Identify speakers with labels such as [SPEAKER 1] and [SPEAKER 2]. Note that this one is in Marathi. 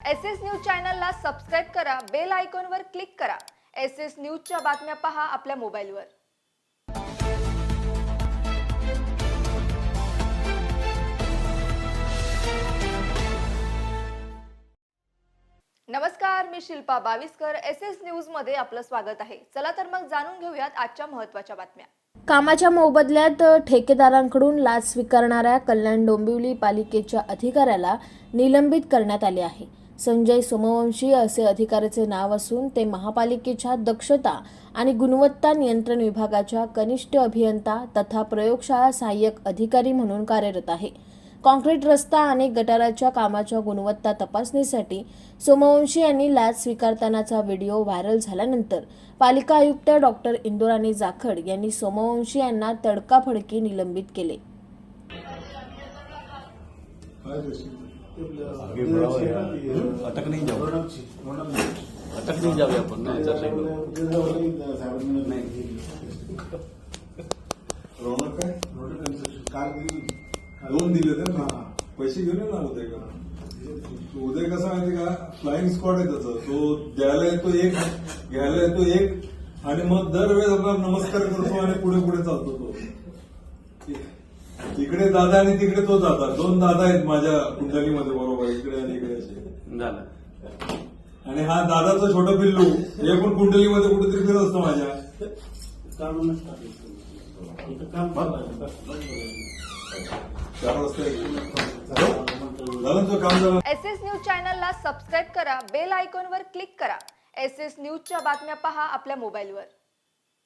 [SPEAKER 1] एस एस न्यूज चॅनलला सबस्क्राईब करा बेल आयकॉनवर क्लिक करा. एस एस न्यूजच्या बातम्या पहा आपल्या मोबाईलवर. नमस्कार मी शिल्पा बावीसकर. एस एस न्यूजमध्ये आपलं स्वागत आहे. चला तर मग जाणून घेऊयात आजच्या महत्त्वाच्या बातम्या.
[SPEAKER 2] कामाच्या मोबदल्यात ठेकेदारांकडून लाच स्वीकारणाऱ्या कल्याण डोंबिवली पालिकेच्या अधिकाऱ्याला निलंबित करण्यात आले आहे. संजय सोमवंशी असे अधिकाऱ्याचे नाव असून ते महापालिकेच्या दक्षता आणि गुणवत्ता नियंत्रण विभागाच्या कनिष्ठ अभियंता तथा प्रयोगशाळा सहाय्यक अधिकारी म्हणून कार्यरत आहे. कॉन्क्रीट रस्ता आणि गटाराच्या कामाच्या गुणवत्ता तपासणीसाठी सोमवंशी यांनी लाच स्वीकारतानाचा व्हिडिओ व्हायरल झाल्यानंतर पालिका आयुक्त डॉक्टर इंदुराणी जाखड यांनी सोमवंशी यांना तडकाफडकी निलंबित केले.
[SPEAKER 3] आगे बढ़ाओ यार अटक नहीं जाओ अटक नहीं जावे आपण. ना चर्चा करू.
[SPEAKER 4] रौनक काय? काल दिली दोन दिले होते ना? पैसे घेऊन ये ना उदय का? उदय कसा माहिती का? फ्लाइंग स्क्वॉड आहे त्याचा. तो द्यायला येतो एक घ्यायला येतो एक आणि मग दरवेळेस आपला नमस्कार करतो आणि पुढे पुढे चालतो तो. इकडे दादा आणि तिकडे तो दादा. दोन दादा आहेत माझ्या कुंडलीमध्ये बरोबर इकडे आणि इकडे असे.
[SPEAKER 3] झालं.
[SPEAKER 4] आणि हा दादाचा छोटा पिल्लू हे पण कुंडलीमध्ये कुठेतरी फिरत असतो माझ्या.
[SPEAKER 1] एस एस न्यूज चॅनलला सबस्क्राईब करा बेल आयकॉनवर क्लिक करा. एस एस न्यूजच्या बातम्या पहा आपल्या मोबाईलवर.